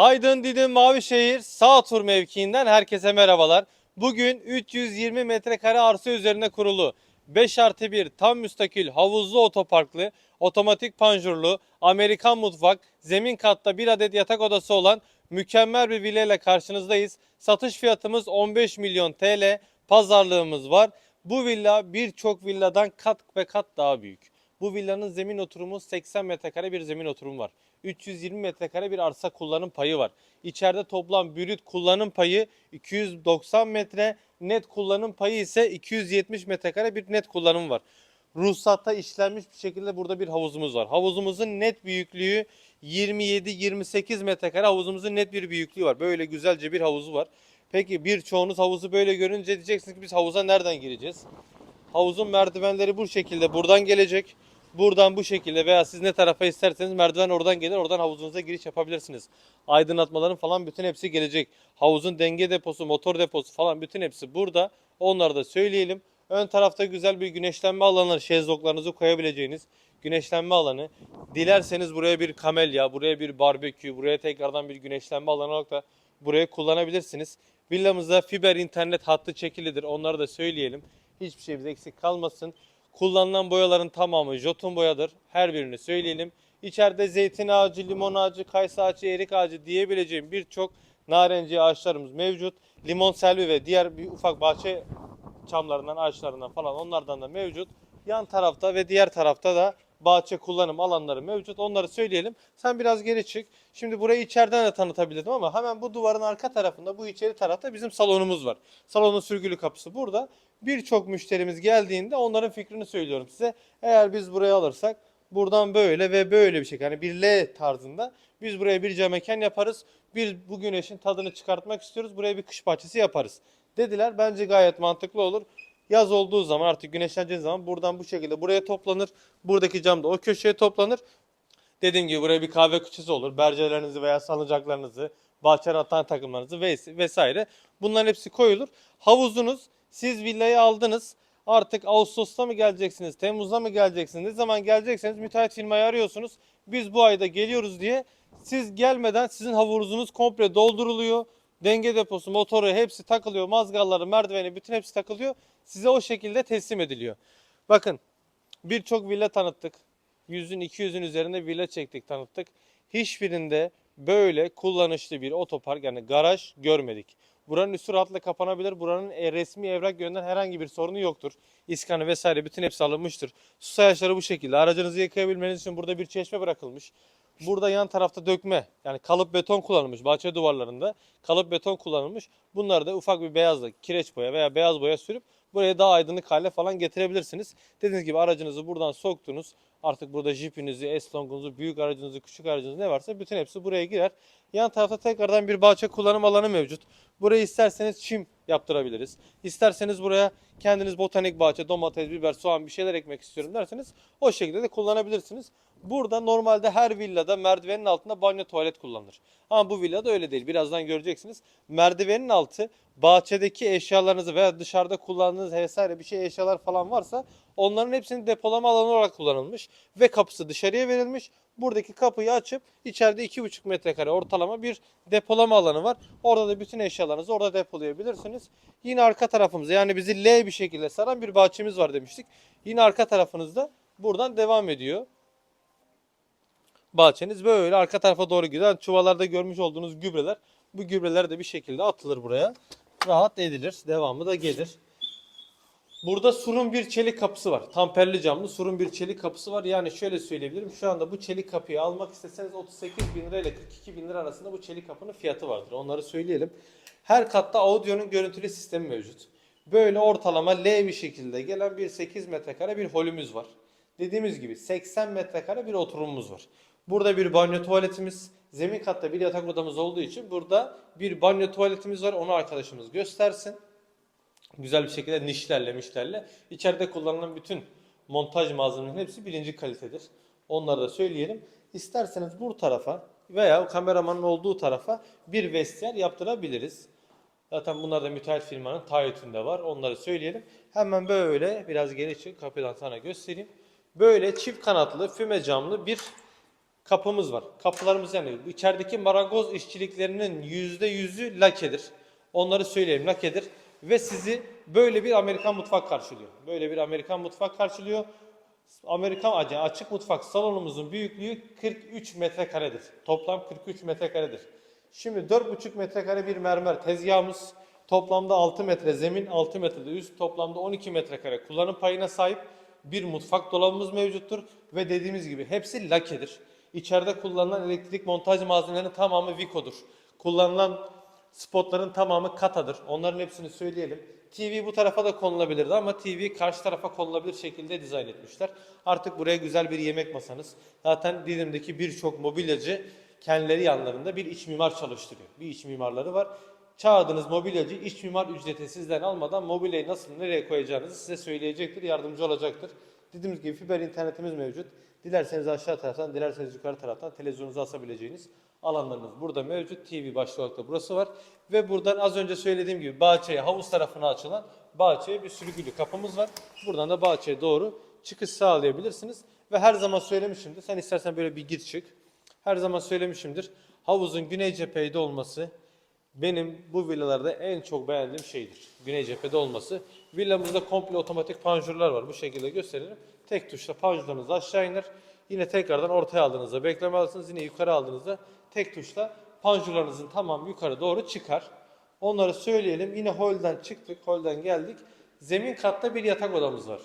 Aydın Didim Mavişehir sağ tur mevkiinden herkese merhabalar. Bugün 320 metrekare arsa üzerine kurulu 5 artı 1 tam müstakil havuzlu otoparklı, otomatik panjurlu, Amerikan mutfak, zemin katta bir adet yatak odası olan mükemmel bir villa ile karşınızdayız. Satış fiyatımız 15 milyon TL, pazarlığımız var. Bu villa birçok villadan kat ve kat daha büyük. Bu villanın zemin oturumu 80 metrekare bir zemin oturumu var. 320 metrekare bir arsa kullanım payı var. İçeride toplam brüt kullanım payı 290 metre, net kullanım payı ise 270 metrekare bir net kullanım var. Ruhsatta işlenmiş bir şekilde burada bir havuzumuz var. Havuzumuzun net büyüklüğü 27-28 metrekare havuzumuzun net bir büyüklüğü var. Böyle güzelce bir havuzu var. Peki birçoğunuz havuzu böyle görünce diyeceksiniz ki biz havuza nereden gireceğiz? Havuzun merdivenleri bu şekilde buradan gelecek. Buradan bu şekilde veya siz ne tarafa isterseniz merdiven oradan gelir. Oradan havuzunuza giriş yapabilirsiniz. Aydınlatmaların falan bütün hepsi gelecek. Havuzun denge deposu, motor deposu falan bütün hepsi burada. Onları da söyleyelim. Ön tarafta güzel bir güneşlenme alanı, şezlonglarınızı koyabileceğiniz güneşlenme alanı. Dilerseniz buraya bir kamelya, buraya bir barbekü, buraya tekrardan bir güneşlenme alanı olarak da buraya kullanabilirsiniz. Villamızda fiber internet hattı çekilidir. Onları da söyleyelim. Hiçbir şeyimiz eksik kalmasın. Kullanılan boyaların tamamı jotun boyadır. Her birini söyleyelim. İçeride zeytin ağacı, limon ağacı, kayısı ağacı, erik ağacı diyebileceğim birçok narenciye ağaçlarımız mevcut. Limon selvi ve diğer bir ufak bahçe çamlarından, ağaçlarından falan onlardan da mevcut. Yan tarafta ve diğer tarafta da bahçe kullanım alanları mevcut. Onları söyleyelim. Sen biraz geri çık. Şimdi burayı içeriden de tanıtabilirdim ama hemen bu duvarın arka tarafında, bu içeri tarafta bizim salonumuz var. Salonun sürgülü kapısı burada. Birçok müşterimiz geldiğinde onların fikrini söylüyorum size. Eğer biz burayı alırsak buradan böyle ve böyle bir şey. Yani bir L tarzında biz buraya bir cam mekan yaparız. Biz bu güneşin tadını çıkartmak istiyoruz. Buraya bir kış bahçesi yaparız. Dediler. Bence gayet mantıklı olur. Yaz olduğu zaman artık güneşleneceği zaman buradan bu şekilde buraya toplanır. Buradaki cam da o köşeye toplanır. Dediğim gibi buraya bir kahve küçüsü olur. Bercelerinizi veya salıncaklarınızı, bahçe atan takımlarınızı ves- vesaire. Bunların hepsi koyulur. Havuzunuz siz villayı aldınız. Artık Ağustos'ta mı geleceksiniz, Temmuz'da mı geleceksiniz, ne zaman gelecekseniz müteahhit firmayı arıyorsunuz. Biz bu ayda geliyoruz diye siz gelmeden sizin havuzunuz komple dolduruluyor. Denge deposu, motoru hepsi takılıyor. Mazgalları, merdiveni bütün hepsi takılıyor. Size o şekilde teslim ediliyor. Bakın birçok villa tanıttık. 100'ün 200'ün üzerinde villa çektik tanıttık. Hiçbirinde böyle kullanışlı bir otopark yani garaj görmedik. Buranın üstü rahatlıkla kapanabilir. Buranın e, resmi evrak yönünden herhangi bir sorunu yoktur. İskanı vesaire bütün hepsi alınmıştır. Su sayaçları bu şekilde. Aracınızı yıkayabilmeniz için burada bir çeşme bırakılmış. Burada yan tarafta dökme yani kalıp beton kullanılmış bahçe duvarlarında. Kalıp beton kullanılmış. Bunları da ufak bir beyazla kireç boya veya beyaz boya sürüp buraya daha aydınlık hale falan getirebilirsiniz. Dediğiniz gibi aracınızı buradan soktunuz. Artık burada jipinizi, S-Long'unuzu, büyük aracınızı, küçük aracınızı ne varsa bütün hepsi buraya girer. Yan tarafta tekrardan bir bahçe kullanım alanı mevcut. Burayı isterseniz çim yaptırabiliriz. İsterseniz buraya kendiniz botanik bahçe, domates, biber, soğan bir şeyler ekmek istiyorum derseniz o şekilde de kullanabilirsiniz. Burada normalde her villada merdivenin altında banyo tuvalet kullanılır. Ama bu villada öyle değil. Birazdan göreceksiniz. Merdivenin altı bahçedeki eşyalarınızı veya dışarıda kullandığınız vesaire bir şey eşyalar falan varsa onların hepsini depolama alanı olarak kullanılmış ve kapısı dışarıya verilmiş. Buradaki kapıyı açıp içeride 2,5 metrekare ortalama bir depolama alanı var. Orada da bütün eşyalarınızı orada depolayabilirsiniz. Yine arka tarafımızda yani bizi L bir şekilde saran bir bahçemiz var demiştik. Yine arka tarafınızda buradan devam ediyor. Bahçeniz böyle arka tarafa doğru giden çuvallarda görmüş olduğunuz gübreler. Bu gübreler de bir şekilde atılır buraya. Rahat edilir. Devamı da gelir. Burada surun bir çelik kapısı var. Tamperli camlı surun bir çelik kapısı var. Yani şöyle söyleyebilirim. Şu anda bu çelik kapıyı almak isteseniz 38 bin lira ile 42 bin lira arasında bu çelik kapının fiyatı vardır. Onları söyleyelim. Her katta audio'nun görüntülü sistemi mevcut. Böyle ortalama L bir şekilde gelen bir 8 metrekare bir holümüz var. Dediğimiz gibi 80 metrekare bir oturumumuz var. Burada bir banyo tuvaletimiz, zemin katta bir yatak odamız olduğu için burada bir banyo tuvaletimiz var. Onu arkadaşımız göstersin güzel bir şekilde nişlerle mişlerle içeride kullanılan bütün montaj malzemelerinin hepsi birinci kalitedir. Onları da söyleyelim. İsterseniz bu tarafa veya kameramanın olduğu tarafa bir vestiyer yaptırabiliriz. Zaten bunlar da müteahhit firmanın taahhütünde var. Onları söyleyelim. Hemen böyle biraz geri çık kapıdan sana göstereyim. Böyle çift kanatlı füme camlı bir kapımız var. Kapılarımız yani içerideki marangoz işçiliklerinin yüzde yüzü lakedir. Onları söyleyeyim lakedir. Ve sizi böyle bir Amerikan mutfak karşılıyor. Böyle bir Amerikan mutfak karşılıyor. Amerikan açık mutfak salonumuzun büyüklüğü 43 metrekaredir. Toplam 43 metrekaredir. Şimdi 4,5 metrekare bir mermer tezgahımız. Toplamda 6 metre zemin, 6 metrede üst. Toplamda 12 metrekare kullanım payına sahip bir mutfak dolabımız mevcuttur. Ve dediğimiz gibi hepsi lakedir. İçeride kullanılan elektrik montaj malzemelerinin tamamı Vico'dur. Kullanılan spotların tamamı katadır. Onların hepsini söyleyelim. TV bu tarafa da konulabilirdi ama TV karşı tarafa konulabilir şekilde dizayn etmişler. Artık buraya güzel bir yemek masanız. Zaten Didim'deki birçok mobilyacı kendileri yanlarında bir iç mimar çalıştırıyor. Bir iç mimarları var. Çağırdığınız mobilyacı iç mimar ücreti sizden almadan mobilyayı nasıl nereye koyacağınızı size söyleyecektir, yardımcı olacaktır. Dediğimiz gibi fiber internetimiz mevcut. Dilerseniz aşağı taraftan, dilerseniz yukarı taraftan televizyonunuzu asabileceğiniz alanlarınız burada mevcut. TV başlı olarak da burası var. Ve buradan az önce söylediğim gibi bahçeye, havuz tarafına açılan bahçeye bir sürgülü kapımız var. Buradan da bahçeye doğru çıkış sağlayabilirsiniz. Ve her zaman söylemişimdir. Sen istersen böyle bir gir çık. Her zaman söylemişimdir. Havuzun güney cephede olması benim bu villalarda en çok beğendiğim şeydir. Güney cephede olması. Villamızda komple otomatik panjurlar var. Bu şekilde gösteririm. Tek tuşla panjurlarınız aşağı iner. Yine tekrardan ortaya aldığınızda bekleme alırsınız. Yine yukarı aldığınızda tek tuşla panjurlarınızın tamam yukarı doğru çıkar. Onları söyleyelim. Yine holden çıktık, holden geldik. Zemin katta bir yatak odamız var.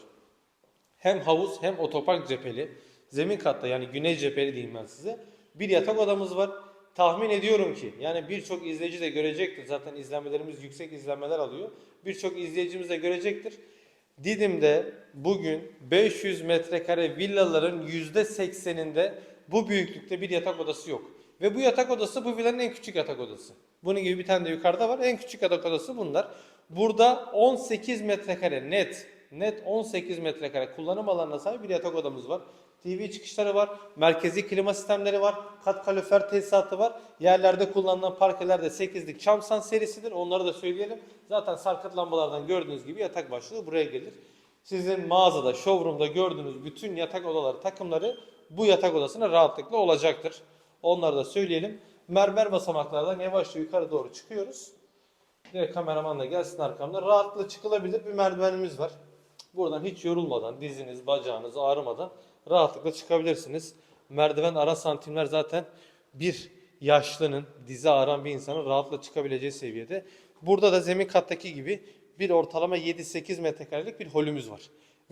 Hem havuz hem otopark cepheli. Zemin katta yani güney cepheli diyeyim ben size. Bir yatak odamız var. Tahmin ediyorum ki yani birçok izleyici de görecektir. Zaten izlenmelerimiz yüksek izlenmeler alıyor. Birçok izleyicimiz de görecektir. Didim'de bugün 500 metrekare villaların %80'inde bu büyüklükte bir yatak odası yok. Ve bu yatak odası bu villanın en küçük yatak odası. Bunun gibi bir tane de yukarıda var. En küçük yatak odası bunlar. Burada 18 metrekare net, net 18 metrekare kullanım alanına sahip bir yatak odamız var. TV çıkışları var, merkezi klima sistemleri var, kat kalorifer tesisatı var. Yerlerde kullanılan parkeler de 8'lik Çamsan serisidir. Onları da söyleyelim. Zaten sarkıt lambalardan gördüğünüz gibi yatak başlığı buraya gelir. Sizin mağazada, showroom'da gördüğünüz bütün yatak odaları takımları bu yatak odasına rahatlıkla olacaktır. Onları da söyleyelim. Mermer basamaklardan yavaşça yukarı doğru çıkıyoruz. Direkt kameraman da gelsin arkamda. Rahatlıkla çıkılabilir bir merdivenimiz var. Buradan hiç yorulmadan, diziniz, bacağınız ağrımadan rahatlıkla çıkabilirsiniz. Merdiven ara santimler zaten bir yaşlının, dizi ağrıyan bir insanın rahatlıkla çıkabileceği seviyede. Burada da zemin kattaki gibi bir ortalama 7-8 metrekarelik bir holümüz var.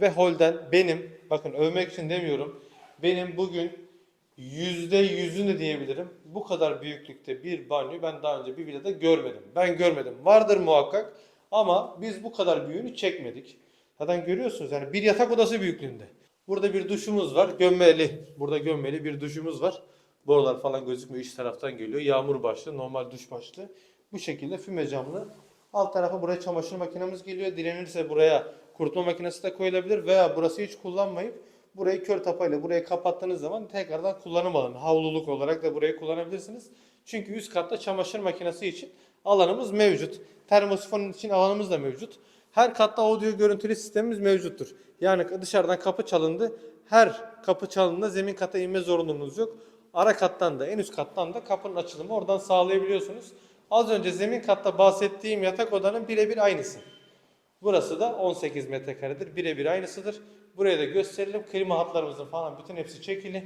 Ve holden benim, bakın övmek için demiyorum, benim bugün yüzde yüzünü diyebilirim. Bu kadar büyüklükte bir banyo ben daha önce bir villada görmedim. Ben görmedim. Vardır muhakkak ama biz bu kadar büyüğünü çekmedik. Zaten görüyorsunuz yani bir yatak odası büyüklüğünde. Burada bir duşumuz var. Gömmeli. Burada gömmeli bir duşumuz var. Borular falan gözükmüyor. İç taraftan geliyor. Yağmur başlı. Normal duş başlı. Bu şekilde füme camlı. Alt tarafa buraya çamaşır makinemiz geliyor. Dilenirse buraya kurutma makinesi de koyulabilir. Veya burası hiç kullanmayıp burayı kör tapayla burayı kapattığınız zaman tekrardan kullanım alanı. Havluluk olarak da burayı kullanabilirsiniz. Çünkü üst katta çamaşır makinesi için alanımız mevcut. Termosifon için alanımız da mevcut. Her katta audio görüntülü sistemimiz mevcuttur. Yani dışarıdan kapı çalındı. Her kapı çalındığında zemin kata inme zorunluluğunuz yok. Ara kattan da en üst kattan da kapının açılımı oradan sağlayabiliyorsunuz. Az önce zemin katta bahsettiğim yatak odanın birebir aynısı. Burası da 18 metrekaredir. Birebir aynısıdır. Buraya da gösterelim. Klima hatlarımızın falan bütün hepsi çekili.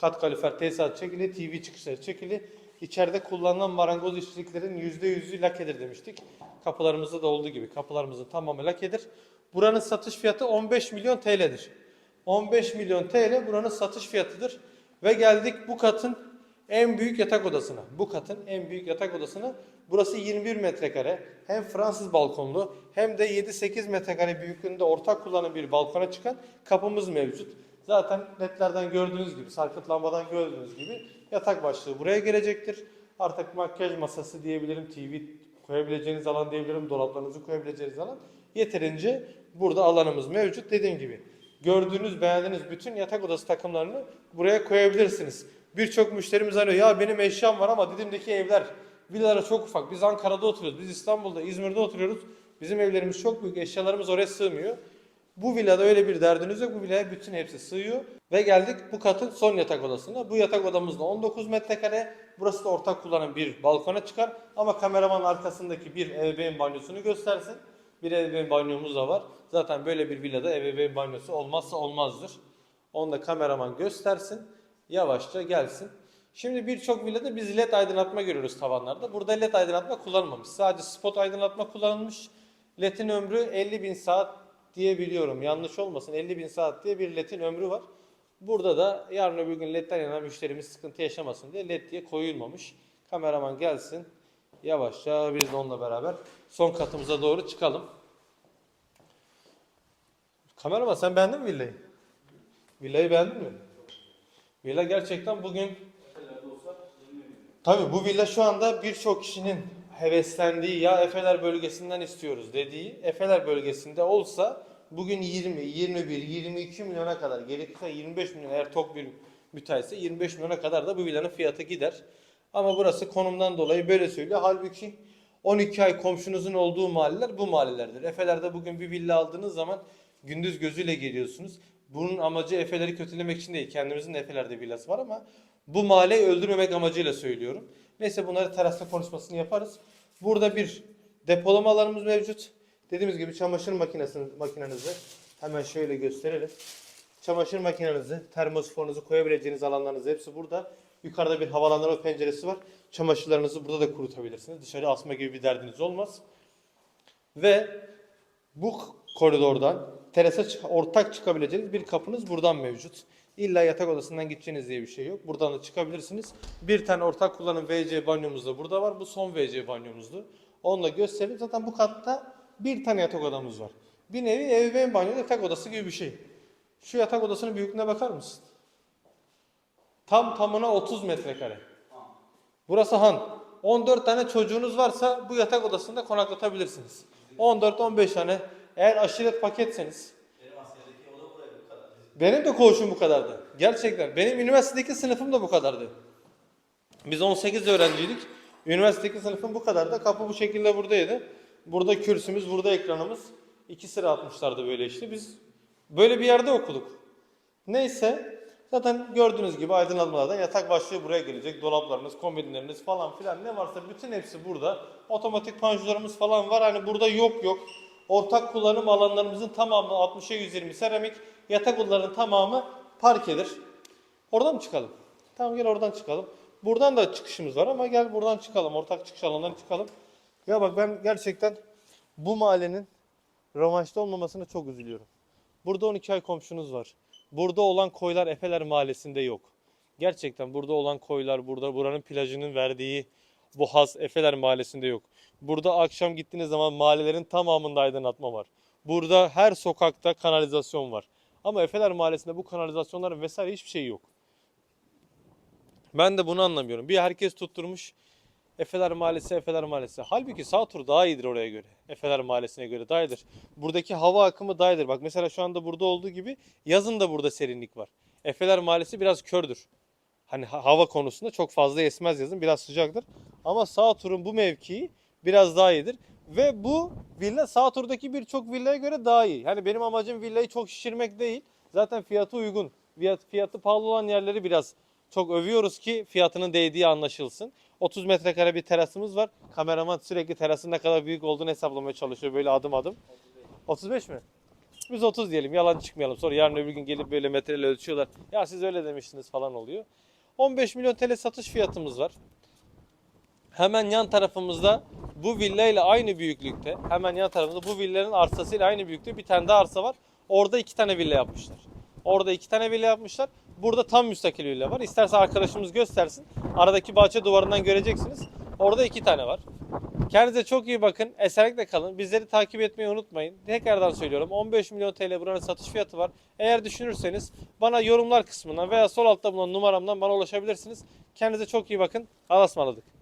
Kat kalifer tesisat çekili. TV çıkışları çekili. İçeride kullanılan marangoz işçiliklerin %100'ü lakedir demiştik. Kapılarımızda da olduğu gibi kapılarımızın tamamı lakedir. Buranın satış fiyatı 15 milyon TL'dir. 15 milyon TL buranın satış fiyatıdır. Ve geldik bu katın en büyük yatak odasına. Bu katın en büyük yatak odasına. Burası 21 metrekare. Hem Fransız balkonlu hem de 7-8 metrekare büyüklüğünde ortak kullanım bir balkona çıkan kapımız mevcut. Zaten netlerden gördüğünüz gibi, sarkıt lambadan gördüğünüz gibi yatak başlığı buraya gelecektir. Artık makyaj masası diyebilirim, TV koyabileceğiniz alan diyebilirim, dolaplarınızı koyabileceğiniz alan. Yeterince burada alanımız mevcut. Dediğim gibi gördüğünüz, beğendiğiniz bütün yatak odası takımlarını buraya koyabilirsiniz. Birçok müşterimiz arıyor. Ya benim eşyam var ama Didim'deki evler, villalar çok ufak. Biz Ankara'da oturuyoruz, biz İstanbul'da, İzmir'de oturuyoruz. Bizim evlerimiz çok büyük, eşyalarımız oraya sığmıyor. Bu villada öyle bir derdiniz yok. Bu villaya bütün hepsi sığıyor. Ve geldik bu katın son yatak odasına. Bu yatak odamız da 19 metrekare. Burası da ortak kullanım bir balkona çıkar. Ama kameraman arkasındaki bir ebeveyn banyosunu göstersin. Bir ebeveyn banyomuz da var. Zaten böyle bir villada ebeveyn banyosu olmazsa olmazdır. Onu da kameraman göstersin. Yavaşça gelsin. Şimdi birçok villada biz led aydınlatma görüyoruz tavanlarda. Burada led aydınlatma kullanılmamış. Sadece spot aydınlatma kullanılmış. LED'in ömrü 50 bin saat diye biliyorum. Yanlış olmasın 50 bin saat diye bir LED'in ömrü var. Burada da yarın öbür gün LED'den yanan müşterimiz sıkıntı yaşamasın diye LED diye koyulmamış. Kameraman gelsin. Yavaşça biz de onunla beraber son katımıza doğru çıkalım. Kameraman sen beğendin mi villayı? Villayı beğendin mi? Villa gerçekten bugün Tabii bu villa şu anda birçok kişinin heveslendiği ya Efeler bölgesinden istiyoruz dediği Efeler bölgesinde olsa bugün 20, 21, 22 milyona kadar gerekirse 25 milyon eğer tok bir müteahhitse 25 milyona kadar da bu villanın fiyatı gider. Ama burası konumdan dolayı böyle söylüyor. Halbuki 12 ay komşunuzun olduğu mahalleler bu mahallelerdir. Efeler'de bugün bir villa aldığınız zaman gündüz gözüyle geliyorsunuz. Bunun amacı Efeler'i kötülemek için değil. Kendimizin de Efeler'de villası var ama bu mahalleyi öldürmemek amacıyla söylüyorum. Neyse bunları terasta konuşmasını yaparız. Burada bir depolama alanımız mevcut. Dediğimiz gibi çamaşır makinesini, makinenizi hemen şöyle gösterelim. Çamaşır makinenizi, termosifonunuzu koyabileceğiniz alanlarınız hepsi burada. Yukarıda bir havalandırma penceresi var. Çamaşırlarınızı burada da kurutabilirsiniz. Dışarı asma gibi bir derdiniz olmaz. Ve bu koridordan terasa ortak çıkabileceğiniz bir kapınız buradan mevcut. İlla yatak odasından gideceğiniz diye bir şey yok. Buradan da çıkabilirsiniz. Bir tane ortak kullanım WC banyomuz da burada var. Bu son WC banyomuzdu. Onu da göstereyim. Zaten bu katta bir tane yatak odamız var. Bir nevi ebeveyn banyo yatak odası gibi bir şey. Şu yatak odasının büyüklüğüne bakar mısın? Tam tamına 30 metrekare. Burası han. 14 tane çocuğunuz varsa bu yatak odasında konaklatabilirsiniz. 14-15 tane. Eğer aşiret paketseniz. Benim de koğuşum bu kadardı. Gerçekten. Benim üniversitedeki sınıfım da bu kadardı. Biz 18 öğrenciydik. Üniversitedeki sınıfım bu kadardı. Kapı bu şekilde buradaydı. Burada kürsümüz, burada ekranımız. İki sıra atmışlardı böyle işte. Biz böyle bir yerde okuduk. Neyse. Zaten gördüğünüz gibi aydınlatmalardan yatak başlığı buraya gelecek. Dolaplarınız, kombinleriniz falan filan ne varsa bütün hepsi burada. Otomatik panjurlarımız falan var. Hani burada yok yok. Ortak kullanım alanlarımızın tamamı 60'a 120 seramik. Yatak odalarının tamamı parkedir. Oradan mı çıkalım? Tamam gel oradan çıkalım. Buradan da çıkışımız var ama gel buradan çıkalım. Ortak çıkış alanından çıkalım. Ya bak ben gerçekten bu mahallenin romanşta olmamasına çok üzülüyorum. Burada 12 ay komşunuz var. Burada olan koylar Efeler Mahallesi'nde yok. Gerçekten burada olan koylar, burada buranın plajının verdiği bu haz Efeler Mahallesi'nde yok. Burada akşam gittiğiniz zaman mahallelerin tamamında aydınlatma var. Burada her sokakta kanalizasyon var. Ama Efeler Mahallesi'nde bu kanalizasyonlar vesaire hiçbir şey yok. Ben de bunu anlamıyorum. Bir herkes tutturmuş Efeler Mahallesi, Efeler Mahallesi. Halbuki sağ tur daha iyidir oraya göre. Efeler Mahallesi'ne göre daha iyidir. Buradaki hava akımı daha iyidir. Bak mesela şu anda burada olduğu gibi yazın da burada serinlik var. Efeler Mahallesi biraz kördür. Hani ha- hava konusunda çok fazla esmez yazın. Biraz sıcaktır. Ama sağ turun bu mevkii biraz daha iyidir. Ve bu villa sağ turdaki birçok villaya göre daha iyi. Yani benim amacım villayı çok şişirmek değil. Zaten fiyatı uygun. Fiyat, fiyatı pahalı olan yerleri biraz çok övüyoruz ki fiyatının değdiği anlaşılsın. 30 metrekare bir terasımız var. Kameraman sürekli terasın ne kadar büyük olduğunu hesaplamaya çalışıyor böyle adım adım. 35 mi? Biz 30 diyelim yalan çıkmayalım. Sonra yarın öbür gün gelip böyle metreyle ölçüyorlar. Ya siz öyle demiştiniz falan oluyor. 15 milyon TL satış fiyatımız var. Hemen yan tarafımızda bu villa ile aynı büyüklükte, hemen yan tarafımızda bu villanın arsasıyla aynı büyüklükte bir tane daha arsa var. Orada iki tane villa yapmışlar. Orada iki tane villa yapmışlar. Burada tam müstakil villa var. İsterse arkadaşımız göstersin. Aradaki bahçe duvarından göreceksiniz. Orada iki tane var. Kendinize çok iyi bakın. Esenlikle kalın. Bizleri takip etmeyi unutmayın. Tekrardan söylüyorum. 15 milyon TL buranın satış fiyatı var. Eğer düşünürseniz bana yorumlar kısmından veya sol altta bulunan numaramdan bana ulaşabilirsiniz. Kendinize çok iyi bakın. Allah'a ısmarladık.